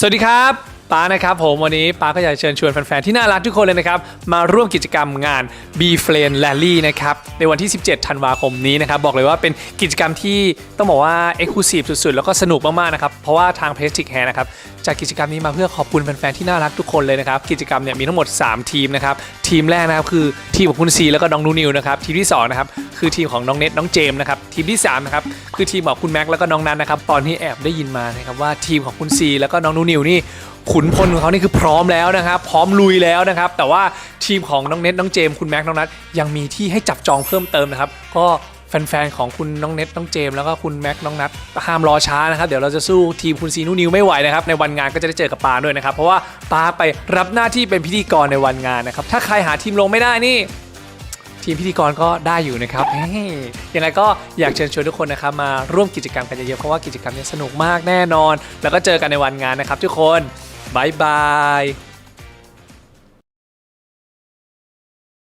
สวัสดีครับ ป้านะครับผมวันนี้ป้าก็อยากจะเชิญชวนแฟนๆ ที่น่ารักทุกคนเลยนะครับ มาร่วมกิจกรรมงาน b f l a n Rally นะครับ ในวันที่ 17 ธันวาคมนี้นะครับ บอกเลยว่าเป็นกิจกรรมที่ต้องบอกว่า Exclusive สุดๆ แล้วก็สนุกมากๆ นะครับ เพราะว่าทาง p l a s t i c Hair นะครับจัดกิจกรรมนี้มาเพื่อขอบคุณแฟนๆ ที่น่ารักทุกคนเลยนะครับ กิจกรรมเนี่ยมีทั้งหมด 3 ทีมนะครับ ทีมแรกนะครับคือทีมของคุณซีแล้วก็น้องนูนิวนะครับ ทีมที่สองนะครับคือทีมของน้องเน็ตน้องเจมส์นะครับ ทีมที่สามนะครับคือทีมของคุณแม็กแล้วก็น้องนันนะครับ ตอนที่แอบได้ยินมานะครับว่าทีมของคุณซีแล้วก็น้องนูนิวนี่ ขุนพลของเขานี่คือพร้อมแล้วนะครับ พร้อมลุยแล้วนะครับ แต่ว่าทีมของน้องเน็ตน้องเจมคุณแม็กน้องนัทยังมีที่ให้จับจองเพิ่มเติมนะครับ ก็แฟนๆของคุณน้องเน็ตน้องเจม แล้วก็คุณแม็กน้องนัทห้ามรอช้านะครับเดี๋ยวเราจะสู้ทีมคุณซีนูนิวไม่ไหวนะครับในวันงานก็จะได้เจอกับปาด้วยนะครับ เพราะว่าปาไปรับหน้าที่เป็นพิธีกรในวันงานนะครับถ้าใครหาทีมลงไม่ได้นี่ทีมพิธีกรก็ได้อยู่นะครับยังไงก็อยากเชิญชวนทุกคนนะครับมาร่วมกิจกรรมกันเยอะๆ เพราะว่ากิจกรรมนี้สนุกมากแน่นอน แล้วก็เจอกันในวันงานนะครับทุกคน บายบาย